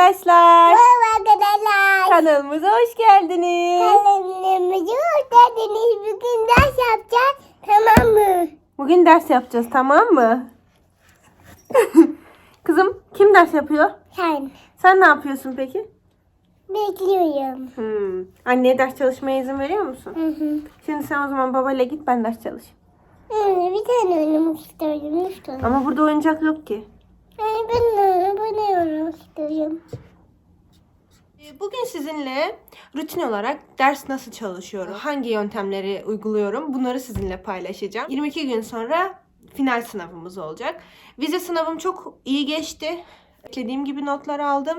arkadaşlar. Merhaba arkadaşlar. Kanalımıza hoş geldiniz. Kanalımıza hoş geldiniz. Bugün ders yapacağız. Tamam mı? Bugün ders yapacağız tamam mı? Kızım kim ders yapıyor? Sen. Sen ne yapıyorsun peki? Bekliyorum. Hmm. Anneye ders çalışmaya izin veriyor musun? Hı hı. Şimdi sen o zaman babayla git ben ders çalış. Anne bir tane oynamak istiyorum lütfen. Ama burada oyuncak yok ki. Ben de bunu oynamak istiyorum. Ee, Bugün sizinle rutin olarak ders nasıl çalışıyorum, hangi yöntemleri uyguluyorum bunları sizinle paylaşacağım. 22 gün sonra final sınavımız olacak. Vize sınavım çok iyi geçti. Beklediğim gibi notlar aldım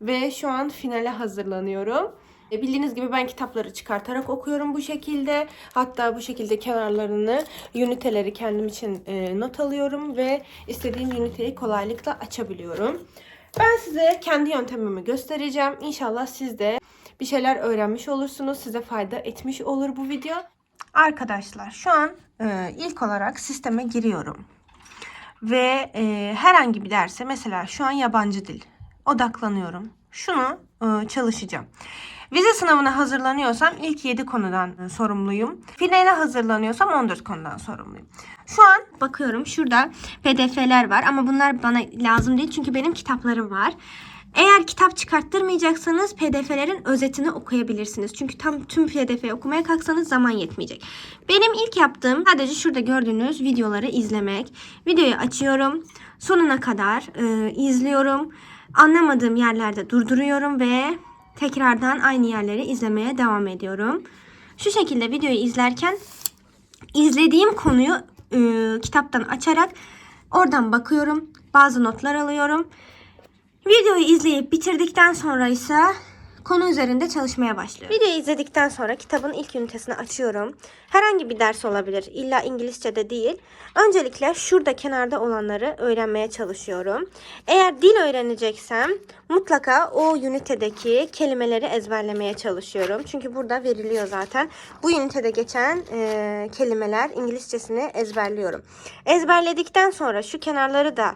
ve şu an finale hazırlanıyorum. E, Bildiğiniz gibi ben kitapları çıkartarak okuyorum bu şekilde. Hatta bu şekilde kenarlarını, üniteleri kendim için e, not alıyorum ve istediğim üniteyi kolaylıkla açabiliyorum. Ben size kendi yöntemimi göstereceğim. İnşallah siz de bir şeyler öğrenmiş olursunuz. Size fayda etmiş olur bu video. Arkadaşlar şu an e, ilk olarak sisteme giriyorum. Ve e, herhangi bir derse mesela şu an yabancı dil odaklanıyorum. Şunu e, çalışacağım. Vize sınavına hazırlanıyorsam ilk 7 konudan e, sorumluyum. Finale hazırlanıyorsam 14 konudan sorumluyum. Şu an bakıyorum şurada pdf'ler var ama bunlar bana lazım değil çünkü benim kitaplarım var. Eğer kitap çıkarttırmayacaksanız pdf'lerin özetini okuyabilirsiniz. Çünkü tam tüm pdf'yi okumaya kalksanız zaman yetmeyecek. Benim ilk yaptığım sadece şurada gördüğünüz videoları izlemek. Videoyu açıyorum. Sonuna kadar e, izliyorum. Anlamadığım yerlerde durduruyorum ve tekrardan aynı yerleri izlemeye devam ediyorum. Şu şekilde videoyu izlerken izlediğim konuyu e, kitaptan açarak oradan bakıyorum. Bazı notlar alıyorum. Videoyu izleyip bitirdikten sonra ise konu üzerinde çalışmaya başlıyorum. Videoyu izledikten sonra kitabın ilk ünitesini açıyorum. Herhangi bir ders olabilir. İlla İngilizce de değil. Öncelikle şurada kenarda olanları öğrenmeye çalışıyorum. Eğer dil öğreneceksem mutlaka o ünitedeki kelimeleri ezberlemeye çalışıyorum. Çünkü burada veriliyor zaten. Bu ünitede geçen e, kelimeler İngilizcesini ezberliyorum. Ezberledikten sonra şu kenarları da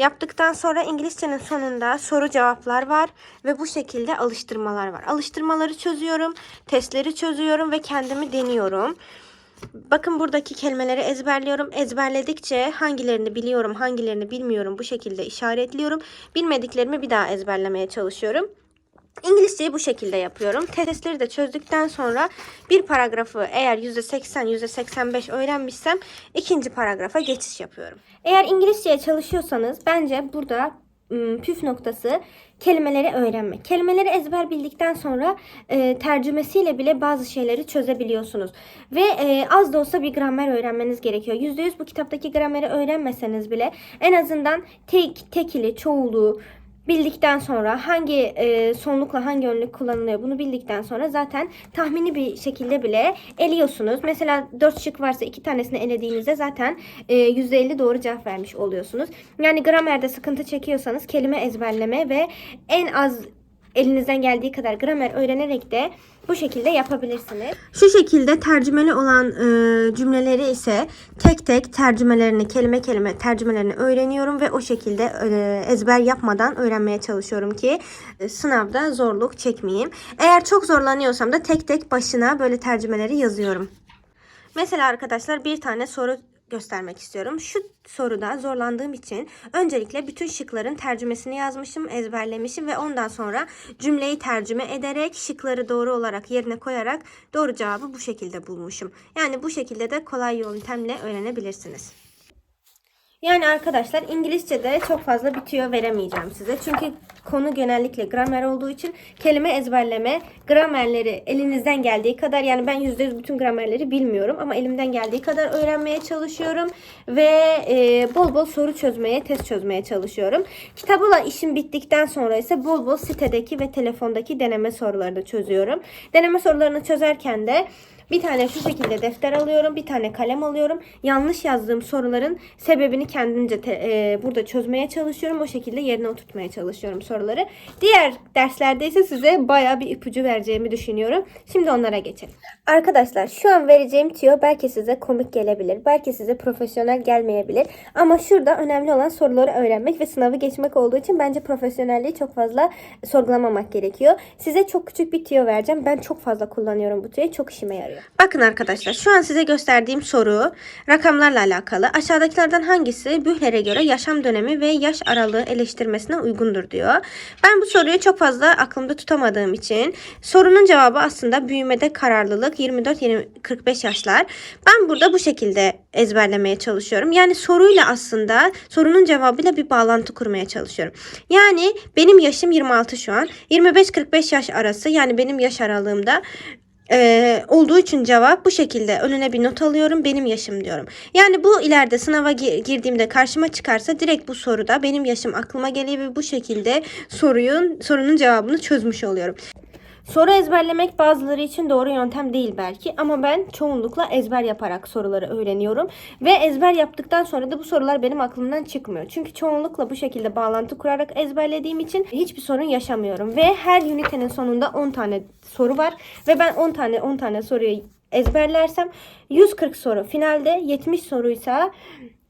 Yaptıktan sonra İngilizcenin sonunda soru cevaplar var ve bu şekilde alıştırmalar var. Alıştırmaları çözüyorum, testleri çözüyorum ve kendimi deniyorum. Bakın buradaki kelimeleri ezberliyorum. Ezberledikçe hangilerini biliyorum, hangilerini bilmiyorum bu şekilde işaretliyorum. Bilmediklerimi bir daha ezberlemeye çalışıyorum. İngilizceyi bu şekilde yapıyorum. Testleri de çözdükten sonra bir paragrafı eğer %80, %85 öğrenmişsem ikinci paragrafa geçiş yapıyorum. Eğer İngilizceye çalışıyorsanız bence burada ım, püf noktası kelimeleri öğrenmek. Kelimeleri ezber bildikten sonra e, tercümesiyle bile bazı şeyleri çözebiliyorsunuz. Ve e, az da olsa bir gramer öğrenmeniz gerekiyor. %100 bu kitaptaki grameri öğrenmeseniz bile en azından tek, tekili, çoğulu, bildikten sonra hangi e, sonlukla hangi önlük kullanılıyor bunu bildikten sonra zaten tahmini bir şekilde bile eliyorsunuz. Mesela 4 şık varsa iki tanesini elediğinizde zaten e, %50 doğru cevap vermiş oluyorsunuz. Yani gramerde sıkıntı çekiyorsanız kelime ezberleme ve en az elinizden geldiği kadar gramer öğrenerek de bu şekilde yapabilirsiniz. Şu şekilde tercümeli olan e, cümleleri ise tek tek tercümelerini kelime kelime tercümelerini öğreniyorum ve o şekilde e, ezber yapmadan öğrenmeye çalışıyorum ki e, sınavda zorluk çekmeyeyim. Eğer çok zorlanıyorsam da tek tek başına böyle tercümeleri yazıyorum. Mesela arkadaşlar bir tane soru göstermek istiyorum. Şu soruda zorlandığım için öncelikle bütün şıkların tercümesini yazmışım, ezberlemişim ve ondan sonra cümleyi tercüme ederek şıkları doğru olarak yerine koyarak doğru cevabı bu şekilde bulmuşum. Yani bu şekilde de kolay yöntemle öğrenebilirsiniz. Yani arkadaşlar İngilizce'de çok fazla bitiyor veremeyeceğim size. Çünkü konu genellikle gramer olduğu için kelime ezberleme, gramerleri elinizden geldiği kadar yani ben %100 bütün gramerleri bilmiyorum ama elimden geldiği kadar öğrenmeye çalışıyorum ve e, bol bol soru çözmeye, test çözmeye çalışıyorum. Kitabla işim bittikten sonra ise bol bol sitedeki ve telefondaki deneme sorularını çözüyorum. Deneme sorularını çözerken de Bir tane şu şekilde defter alıyorum. Bir tane kalem alıyorum. Yanlış yazdığım soruların sebebini kendimce te- e, burada çözmeye çalışıyorum. O şekilde yerine oturtmaya çalışıyorum soruları. Diğer derslerde ise size baya bir ipucu vereceğimi düşünüyorum. Şimdi onlara geçelim. Arkadaşlar şu an vereceğim tüyo belki size komik gelebilir. Belki size profesyonel gelmeyebilir. Ama şurada önemli olan soruları öğrenmek ve sınavı geçmek olduğu için bence profesyonelliği çok fazla sorgulamamak gerekiyor. Size çok küçük bir tüyo vereceğim. Ben çok fazla kullanıyorum bu tüyoyu. Çok işime yarıyor. Bakın arkadaşlar şu an size gösterdiğim soru rakamlarla alakalı. Aşağıdakilerden hangisi Bühler'e göre yaşam dönemi ve yaş aralığı eleştirmesine uygundur diyor. Ben bu soruyu çok fazla aklımda tutamadığım için sorunun cevabı aslında büyümede kararlılık 24-45 yaşlar. Ben burada bu şekilde ezberlemeye çalışıyorum. Yani soruyla aslında sorunun cevabıyla bir bağlantı kurmaya çalışıyorum. Yani benim yaşım 26 şu an. 25-45 yaş arası yani benim yaş aralığımda ee, olduğu için cevap bu şekilde önüne bir not alıyorum benim yaşım diyorum. Yani bu ileride sınava gi- girdiğimde karşıma çıkarsa direkt bu soruda benim yaşım aklıma geliyor ve bu şekilde soruyun sorunun cevabını çözmüş oluyorum. Soru ezberlemek bazıları için doğru yöntem değil belki ama ben çoğunlukla ezber yaparak soruları öğreniyorum ve ezber yaptıktan sonra da bu sorular benim aklımdan çıkmıyor. Çünkü çoğunlukla bu şekilde bağlantı kurarak ezberlediğim için hiçbir sorun yaşamıyorum ve her ünitenin sonunda 10 tane soru var ve ben 10 tane 10 tane soruyu ezberlersem 140 soru finalde 70 soruysa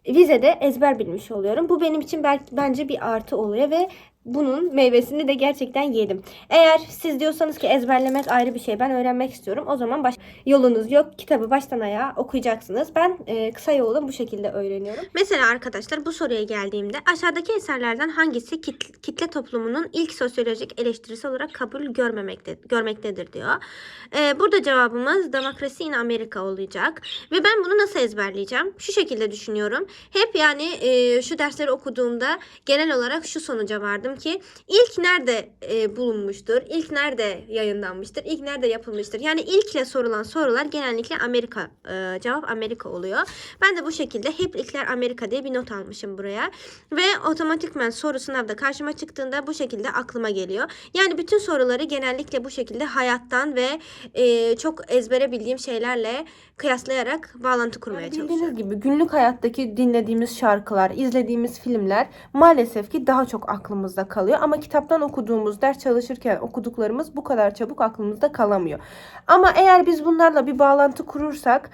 vizede ezber bilmiş oluyorum. Bu benim için belki bence bir artı oluyor ve bunun meyvesini de gerçekten yedim. Eğer siz diyorsanız ki ezberlemek ayrı bir şey ben öğrenmek istiyorum. O zaman baş, yolunuz yok. Kitabı baştan ayağa okuyacaksınız. Ben e, kısa yoldan bu şekilde öğreniyorum. Mesela arkadaşlar bu soruya geldiğimde aşağıdaki eserlerden hangisi kit- kitle toplumunun ilk sosyolojik eleştirisi olarak kabul görmemekte, görmektedir diyor. E, burada cevabımız Demokrasi in Amerika olacak. Ve ben bunu nasıl ezberleyeceğim? Şu şekilde düşünüyorum. Hep yani e, şu dersleri okuduğumda genel olarak şu sonuca vardım ki ilk nerede e, bulunmuştur? İlk nerede yayınlanmıştır? İlk nerede yapılmıştır? Yani ilkle sorulan sorular genellikle Amerika. e, cevap Amerika oluyor. Ben de bu şekilde hep ilkler Amerika diye bir not almışım buraya. Ve otomatikmen soru sınavda karşıma çıktığında bu şekilde aklıma geliyor. Yani bütün soruları genellikle bu şekilde hayattan ve e, çok ezbere bildiğim şeylerle kıyaslayarak bağlantı kurmaya Yani çalışıyorum. bildiğiniz gibi günlük hayattaki dinlediğimiz şarkılar, izlediğimiz filmler maalesef ki daha çok aklımızda kalıyor. Ama kitaptan okuduğumuz, ders çalışırken okuduklarımız bu kadar çabuk aklımızda kalamıyor. Ama eğer biz bunlarla bir bağlantı kurursak,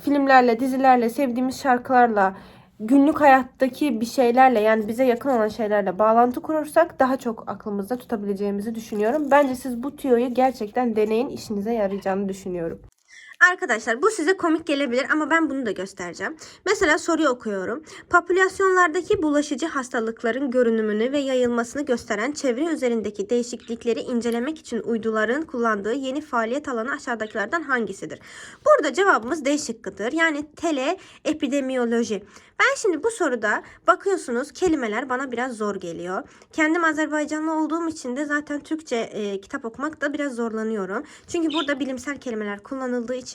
filmlerle, dizilerle, sevdiğimiz şarkılarla, günlük hayattaki bir şeylerle yani bize yakın olan şeylerle bağlantı kurursak daha çok aklımızda tutabileceğimizi düşünüyorum. Bence siz bu tüyoyu gerçekten deneyin, işinize yarayacağını düşünüyorum. Arkadaşlar bu size komik gelebilir ama ben bunu da göstereceğim. Mesela soruyu okuyorum. Popülasyonlardaki bulaşıcı hastalıkların görünümünü ve yayılmasını gösteren çevre üzerindeki değişiklikleri incelemek için uyduların kullandığı yeni faaliyet alanı aşağıdakilerden hangisidir? Burada cevabımız D şıkkıdır. Yani tele epidemiyoloji. Ben şimdi bu soruda bakıyorsunuz kelimeler bana biraz zor geliyor. Kendim Azerbaycanlı olduğum için de zaten Türkçe e, kitap okumakta biraz zorlanıyorum. Çünkü burada bilimsel kelimeler kullanıldığı için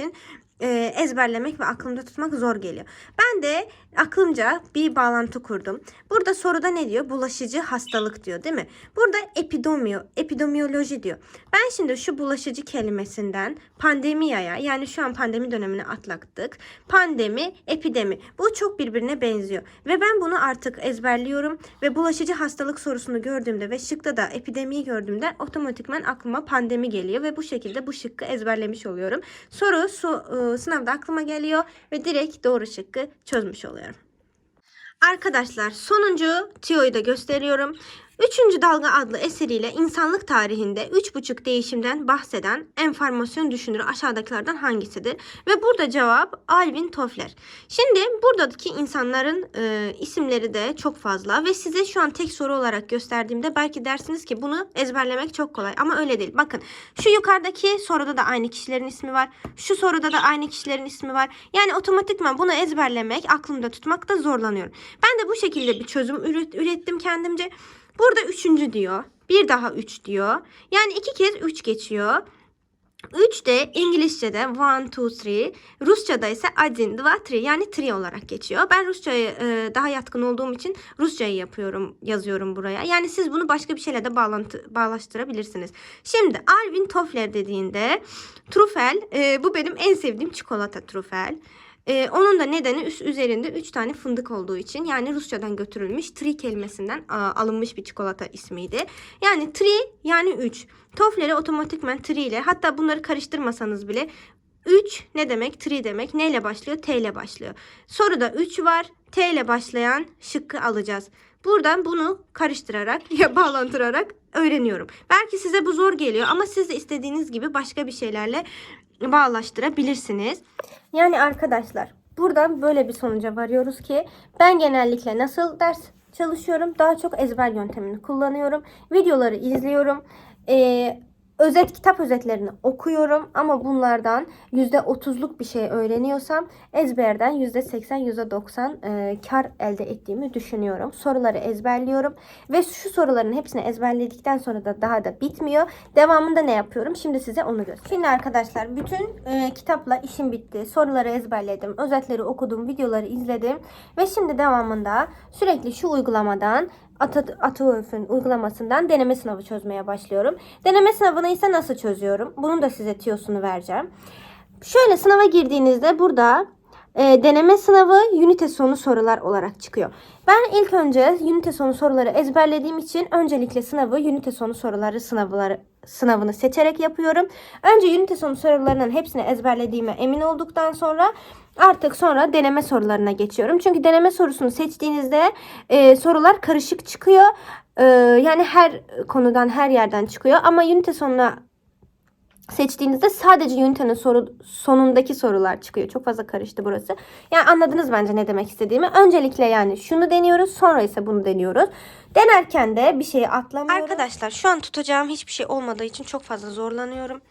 e, ezberlemek ve aklımda tutmak zor geliyor. Ben de aklımca bir bağlantı kurdum. Burada soruda ne diyor? Bulaşıcı hastalık diyor değil mi? Burada epidemiyo, epidemiyoloji diyor. Ben şimdi şu bulaşıcı kelimesinden pandemiyaya yani şu an pandemi dönemini atlattık. Pandemi, epidemi. Bu çok birbirine benziyor. Ve ben bunu artık ezberliyorum ve bulaşıcı hastalık sorusunu gördüğümde ve şıkta da epidemiyi gördüğümde otomatikman aklıma pandemi geliyor ve bu şekilde bu şıkkı ezberlemiş oluyorum. Soru su, e, sınavda aklıma geliyor ve direkt doğru şıkkı çözmüş oluyorum. Arkadaşlar sonuncu tiyoyu da gösteriyorum. Üçüncü Dalga adlı eseriyle insanlık tarihinde üç buçuk değişimden bahseden enformasyon düşünürü aşağıdakilerden hangisidir? Ve burada cevap Alvin Toffler. Şimdi buradaki insanların e, isimleri de çok fazla ve size şu an tek soru olarak gösterdiğimde belki dersiniz ki bunu ezberlemek çok kolay ama öyle değil. Bakın şu yukarıdaki soruda da aynı kişilerin ismi var. Şu soruda da aynı kişilerin ismi var. Yani otomatikman bunu ezberlemek, aklımda tutmakta zorlanıyorum. Ben de bu şekilde bir çözüm üret- ürettim kendimce. Burada üçüncü diyor. Bir daha üç diyor. Yani iki kez üç geçiyor. 3 de İngilizce'de 1, 2, 3. Rusça'da ise 1, 2, 3 yani 3 olarak geçiyor. Ben Rusça'ya e, daha yatkın olduğum için Rusçayı yapıyorum, yazıyorum buraya. Yani siz bunu başka bir şeyle de bağlantı, bağlaştırabilirsiniz. Şimdi Alvin Toffler dediğinde trufel, e, bu benim en sevdiğim çikolata trufel. E, onun da nedeni üst üzerinde 3 tane fındık olduğu için yani Rusçadan götürülmüş tri kelimesinden a, alınmış bir çikolata ismiydi. Yani tri yani 3. Toffleri otomatikman tri ile hatta bunları karıştırmasanız bile 3 ne demek? Tri demek. Ne ile başlıyor? T ile başlıyor. Soruda 3 var. T ile başlayan şıkkı alacağız. Buradan bunu karıştırarak ya bağlantırarak öğreniyorum. Belki size bu zor geliyor ama siz de istediğiniz gibi başka bir şeylerle bağlaştırabilirsiniz. Yani arkadaşlar buradan böyle bir sonuca varıyoruz ki ben genellikle nasıl ders çalışıyorum? Daha çok ezber yöntemini kullanıyorum. Videoları izliyorum. Ee, özet kitap özetlerini okuyorum ama bunlardan %30'luk bir şey öğreniyorsam ezberden %80 %90 e, kar elde ettiğimi düşünüyorum. Soruları ezberliyorum ve şu soruların hepsini ezberledikten sonra da daha da bitmiyor. Devamında ne yapıyorum? Şimdi size onu göstereyim. Şimdi arkadaşlar bütün e, kitapla işim bitti. Soruları ezberledim, özetleri okudum, videoları izledim ve şimdi devamında sürekli şu uygulamadan Ata- Ataörf'ün uygulamasından deneme sınavı çözmeye başlıyorum. Deneme sınavını ise nasıl çözüyorum? Bunun da size tiyosunu vereceğim. Şöyle sınava girdiğinizde burada e, deneme sınavı ünite sonu sorular olarak çıkıyor. Ben ilk önce ünite sonu soruları ezberlediğim için öncelikle sınavı ünite sonu soruları sınavları sınavını seçerek yapıyorum. Önce ünite sonu sorularının hepsini ezberlediğime emin olduktan sonra artık sonra deneme sorularına geçiyorum. Çünkü deneme sorusunu seçtiğinizde e, sorular karışık çıkıyor. E, yani her konudan her yerden çıkıyor ama ünite sonuna seçtiğinizde sadece ünitenin soru, sonundaki sorular çıkıyor. Çok fazla karıştı burası. Yani anladınız bence ne demek istediğimi. Öncelikle yani şunu deniyoruz sonra ise bunu deniyoruz. Denerken de bir şeyi atlamıyoruz. Arkadaşlar şu an tutacağım hiçbir şey olmadığı için çok fazla zorlanıyorum.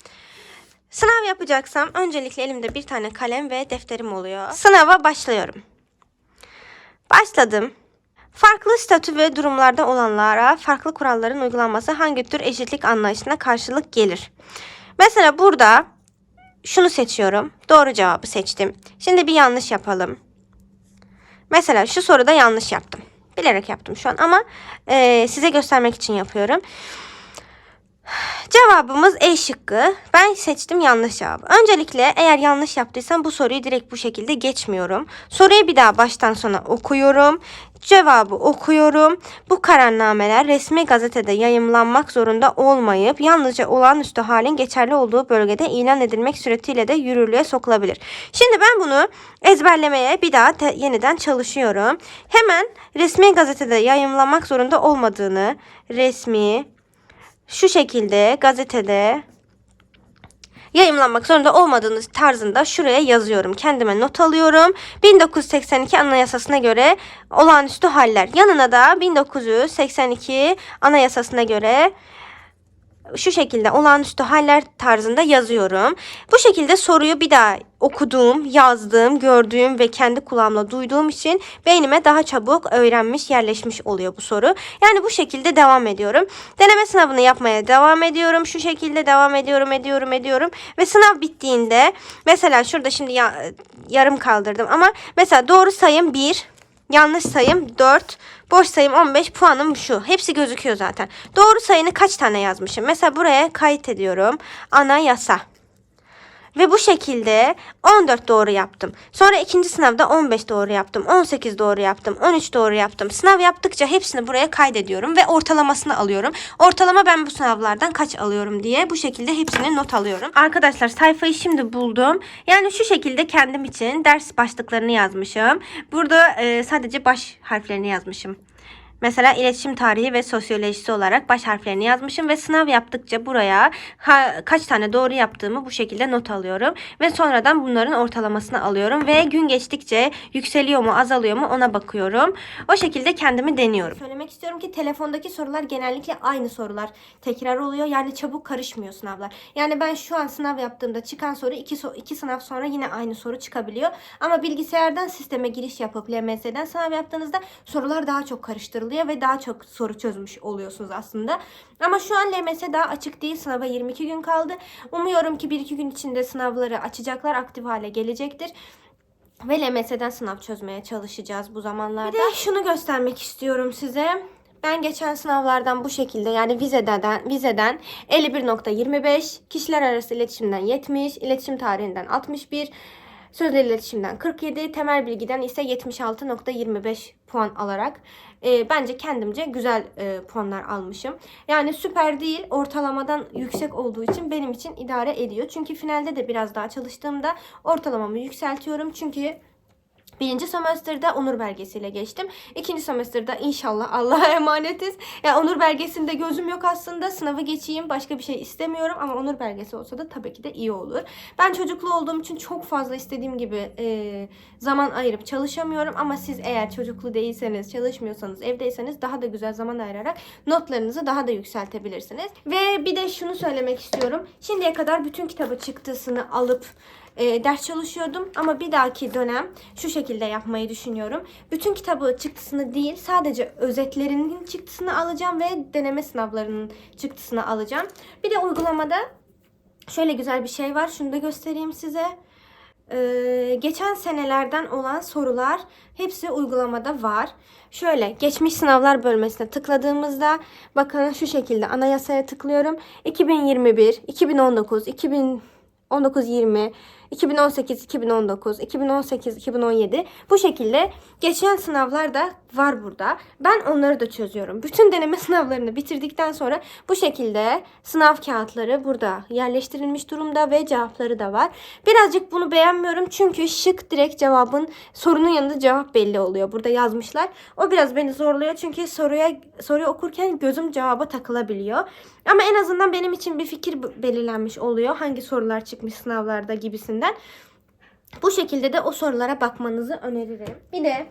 Sınav yapacaksam öncelikle elimde bir tane kalem ve defterim oluyor. Sınava başlıyorum. Başladım. Farklı statü ve durumlarda olanlara farklı kuralların uygulanması hangi tür eşitlik anlayışına karşılık gelir? Mesela burada şunu seçiyorum. Doğru cevabı seçtim. Şimdi bir yanlış yapalım. Mesela şu soruda yanlış yaptım. Bilerek yaptım şu an ama eee, size göstermek için yapıyorum. Cevabımız E şıkkı. Ben seçtim yanlış cevabı. Öncelikle eğer yanlış yaptıysam bu soruyu direkt bu şekilde geçmiyorum. Soruyu bir daha baştan sona okuyorum. Cevabı okuyorum. Bu kararnameler resmi gazetede yayımlanmak zorunda olmayıp yalnızca olağanüstü halin geçerli olduğu bölgede ilan edilmek suretiyle de yürürlüğe sokulabilir. Şimdi ben bunu ezberlemeye bir daha yeniden çalışıyorum. Hemen resmi gazetede yayımlanmak zorunda olmadığını resmi şu şekilde gazetede yayımlanmak zorunda olmadığınız tarzında şuraya yazıyorum. Kendime not alıyorum. 1982 Anayasası'na göre olağanüstü haller. Yanına da 1982 Anayasası'na göre şu şekilde olağanüstü haller tarzında yazıyorum. Bu şekilde soruyu bir daha okuduğum, yazdığım, gördüğüm ve kendi kulağımla duyduğum için beynime daha çabuk öğrenmiş, yerleşmiş oluyor bu soru. Yani bu şekilde devam ediyorum. Deneme sınavını yapmaya devam ediyorum. Şu şekilde devam ediyorum, ediyorum, ediyorum. Ve sınav bittiğinde mesela şurada şimdi ya- yarım kaldırdım ama mesela doğru sayım 1, yanlış sayım 4, boş sayım 15, puanım şu. Hepsi gözüküyor zaten. Doğru sayını kaç tane yazmışım? Mesela buraya kayıt ediyorum. Anayasa. Ve bu şekilde 14 doğru yaptım. Sonra ikinci sınavda 15 doğru yaptım. 18 doğru yaptım. 13 doğru yaptım. Sınav yaptıkça hepsini buraya kaydediyorum ve ortalamasını alıyorum. Ortalama ben bu sınavlardan kaç alıyorum diye bu şekilde hepsini not alıyorum. Arkadaşlar sayfayı şimdi buldum. Yani şu şekilde kendim için ders başlıklarını yazmışım. Burada e, sadece baş harflerini yazmışım. Mesela iletişim tarihi ve sosyolojisi olarak baş harflerini yazmışım ve sınav yaptıkça buraya ha- kaç tane doğru yaptığımı bu şekilde not alıyorum ve sonradan bunların ortalamasını alıyorum ve gün geçtikçe yükseliyor mu azalıyor mu ona bakıyorum. O şekilde kendimi deniyorum. Söylemek istiyorum ki telefondaki sorular genellikle aynı sorular tekrar oluyor. Yani çabuk karışmıyor sınavlar. Yani ben şu an sınav yaptığımda çıkan soru iki, so- iki sınav sonra yine aynı soru çıkabiliyor. Ama bilgisayardan sisteme giriş yapıp LMS'den sınav yaptığınızda sorular daha çok karıştırılıyor açılıyor ve daha çok soru çözmüş oluyorsunuz aslında. Ama şu an LMS daha açık değil. Sınava 22 gün kaldı. Umuyorum ki 1-2 gün içinde sınavları açacaklar. Aktif hale gelecektir. Ve LMS'den sınav çözmeye çalışacağız bu zamanlarda. Bir de şunu göstermek istiyorum size. Ben geçen sınavlardan bu şekilde yani vizeden vizeden 51.25, kişiler arası iletişimden 70, iletişim tarihinden 61, sözlü iletişimden 47, temel bilgiden ise 76.25 puan alarak e, bence kendimce güzel e, puanlar almışım. Yani süper değil, ortalamadan yüksek olduğu için benim için idare ediyor. Çünkü finalde de biraz daha çalıştığımda ortalamamı yükseltiyorum. Çünkü Birinci sömestrde onur belgesiyle geçtim. İkinci sömestrde inşallah Allah'a emanetiz. Yani onur belgesinde gözüm yok aslında. Sınavı geçeyim. Başka bir şey istemiyorum. Ama onur belgesi olsa da tabii ki de iyi olur. Ben çocuklu olduğum için çok fazla istediğim gibi e, zaman ayırıp çalışamıyorum. Ama siz eğer çocuklu değilseniz, çalışmıyorsanız, evdeyseniz daha da güzel zaman ayırarak notlarınızı daha da yükseltebilirsiniz. Ve bir de şunu söylemek istiyorum. Şimdiye kadar bütün kitabı çıktısını alıp e, ders çalışıyordum ama bir dahaki dönem şu şekilde yapmayı düşünüyorum. Bütün kitabı çıktısını değil sadece özetlerinin çıktısını alacağım ve deneme sınavlarının çıktısını alacağım. Bir de uygulamada şöyle güzel bir şey var. Şunu da göstereyim size. Ee, geçen senelerden olan sorular hepsi uygulamada var. Şöyle geçmiş sınavlar bölmesine tıkladığımızda bakın şu şekilde anayasaya tıklıyorum. 2021, 2019, 2019 20, 2018, 2019, 2018, 2017 bu şekilde geçen sınavlar da var burada. Ben onları da çözüyorum. Bütün deneme sınavlarını bitirdikten sonra bu şekilde sınav kağıtları burada yerleştirilmiş durumda ve cevapları da var. Birazcık bunu beğenmiyorum çünkü şık direkt cevabın sorunun yanında cevap belli oluyor. Burada yazmışlar. O biraz beni zorluyor çünkü soruya soruyu okurken gözüm cevaba takılabiliyor. Ama en azından benim için bir fikir belirlenmiş oluyor. Hangi sorular çıkmış sınavlarda gibisinden. Bu şekilde de o sorulara bakmanızı öneririm. Bir de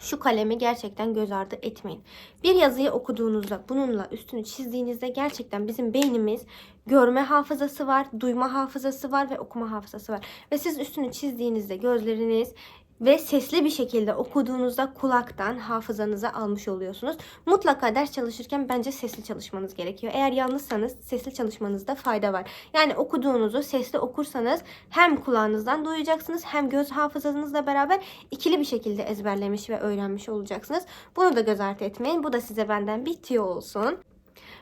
şu kalemi gerçekten göz ardı etmeyin. Bir yazıyı okuduğunuzda bununla üstünü çizdiğinizde gerçekten bizim beynimiz görme hafızası var, duyma hafızası var ve okuma hafızası var. Ve siz üstünü çizdiğinizde gözleriniz ve sesli bir şekilde okuduğunuzda kulaktan hafızanıza almış oluyorsunuz. Mutlaka ders çalışırken bence sesli çalışmanız gerekiyor. Eğer yalnızsanız sesli çalışmanızda fayda var. Yani okuduğunuzu sesli okursanız hem kulağınızdan duyacaksınız hem göz hafızanızla beraber ikili bir şekilde ezberlemiş ve öğrenmiş olacaksınız. Bunu da göz ardı etmeyin. Bu da size benden bir tüyo olsun.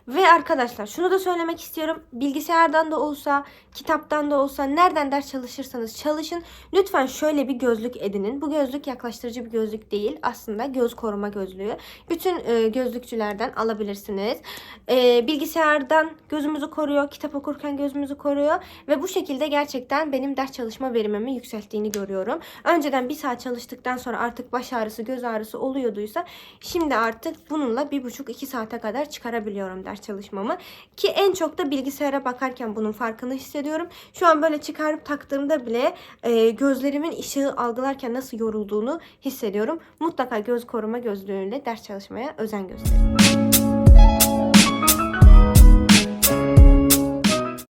Ve arkadaşlar şunu da söylemek istiyorum. Bilgisayardan da olsa, kitaptan da olsa, nereden ders çalışırsanız çalışın. Lütfen şöyle bir gözlük edinin. Bu gözlük yaklaştırıcı bir gözlük değil. Aslında göz koruma gözlüğü. Bütün e, gözlükçülerden alabilirsiniz. E, bilgisayardan gözümüzü koruyor, kitap okurken gözümüzü koruyor. Ve bu şekilde gerçekten benim ders çalışma verimimi yükselttiğini görüyorum. Önceden bir saat çalıştıktan sonra artık baş ağrısı, göz ağrısı oluyorduysa şimdi artık bununla bir buçuk iki saate kadar çıkarabiliyorum ders çalışmamı. Ki en çok da bilgisayara bakarken bunun farkını hissediyorum. Şu an böyle çıkarıp taktığımda bile e, gözlerimin ışığı algılarken nasıl yorulduğunu hissediyorum. Mutlaka göz koruma gözlüğüyle ders çalışmaya özen gösterin.